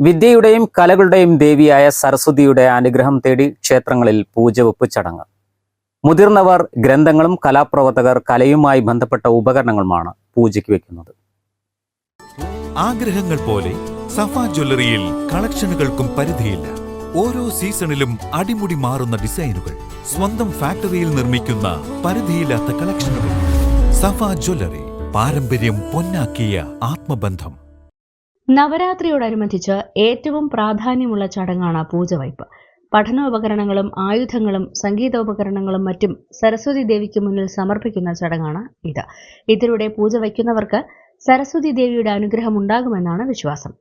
വിദ്യയുടെയും കലകളുടെയും ദേവിയായ സരസ്വതിയുടെ അനുഗ്രഹം തേടി ക്ഷേത്രങ്ങളിൽ പൂജവെപ്പ് ചടങ്ങ്. മുതിർന്നവർ ഗ്രന്ഥങ്ങളും കലാപ്രവർത്തകർ കലയുമായി ബന്ധപ്പെട്ട ഉപകരണങ്ങളുമാണ് പൂജയ്ക്ക് വെക്കുന്നത്. ആഗ്രഹങ്ങൾ പോലെ സഫ ജ്വല്ലറിയിൽ കളക്ഷനുകൾക്കും പരിധിയില്ല. ഓരോ സീസണിലും അടിമുടി മാറുന്ന ഡിസൈനുകൾ സ്വന്തം ഫാക്ടറിയിൽ നിർമ്മിക്കുന്ന പരിധിയില്ലാത്ത കളക്ഷനുകൾ. സഫ ജ്വല്ലറി പാരമ്പര്യം പൊന്നാക്കിയ ആത്മബന്ധം. നവരാത്രിയോടനുബന്ധിച്ച് ഏറ്റവും പ്രാധാന്യമുള്ള ചടങ്ങാണ് പൂജവയ്പ്. പഠനോപകരണങ്ങളും ആയുധങ്ങളും സംഗീതോപകരണങ്ങളും മറ്റും സരസ്വതി ദേവിക്ക് മുന്നിൽ സമർപ്പിക്കുന്ന ചടങ്ങാണ് ഇത്. ഇതിലൂടെ പൂജ വയ്ക്കുന്നവർക്ക് സരസ്വതി ദേവിയുടെ അനുഗ്രഹം ഉണ്ടാകുമെന്നാണ് വിശ്വാസം.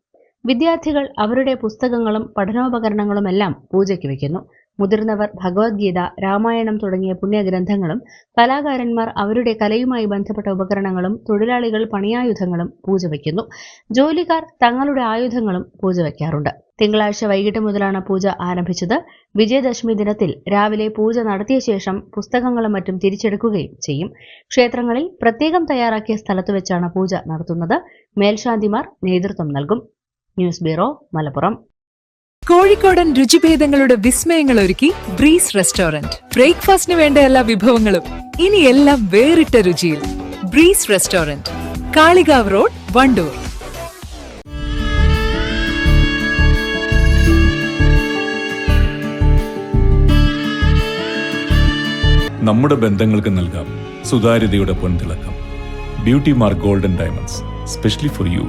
വിദ്യാർത്ഥികൾ അവരുടെ പുസ്തകങ്ങളും പഠനോപകരണങ്ങളുമെല്ലാം പൂജയ്ക്ക് വയ്ക്കുന്നു. മുതിർന്നവർ ഭഗവത്ഗീത രാമായണം തുടങ്ങിയ പുണ്യഗ്രന്ഥങ്ങളും കലാകാരന്മാർ അവരുടെ കലയുമായി ബന്ധപ്പെട്ട ഉപകരണങ്ങളും തൊഴിലാളികൾ പണിയായുധങ്ങളും പൂജ വയ്ക്കുന്നു ജോലിക്കാർ തങ്ങളുടെ ആയുധങ്ങളും പൂജ വയ്ക്കാറുണ്ട് തിങ്കളാഴ്ച വൈകിട്ട് മുതലാണ് പൂജ ആരംഭിച്ചത്. വിജയദശമി ദിനത്തിൽ രാവിലെ പൂജ നടത്തിയ ശേഷം പുസ്തകങ്ങളും മറ്റും തിരിച്ചെടുക്കുകയും ചെയ്യും. ക്ഷേത്രങ്ങളിൽ പ്രത്യേകം തയ്യാറാക്കിയ സ്ഥലത്ത് വെച്ചാണ് പൂജ നടത്തുന്നത്. മേൽശാന്തിമാർ നേതൃത്വം നൽകും. News bureau Malappuram. കോഴിക്കോടൻ രുചിഭേദങ്ങളുടെ വിസ്മയങ്ങൾ ഒരുക്കി ബ്രീസ് റെസ്റ്റോറന്റ്. ബ്രേക്ക്ഫാസ്റ്റിന് വേണ്ട എല്ലാ വിഭവങ്ങളും ഇനി എല്ലാം വേറിട്ട രുചിയിൽ. Breeze restaurant Kalikavu road Wandoor. നമ്മുടെ ബന്ധങ്ങൾക്ക് നൽകാം സുതാര്യതയുടെ പൊൻതിളക്കം. Beauty mark golden diamonds specially for you.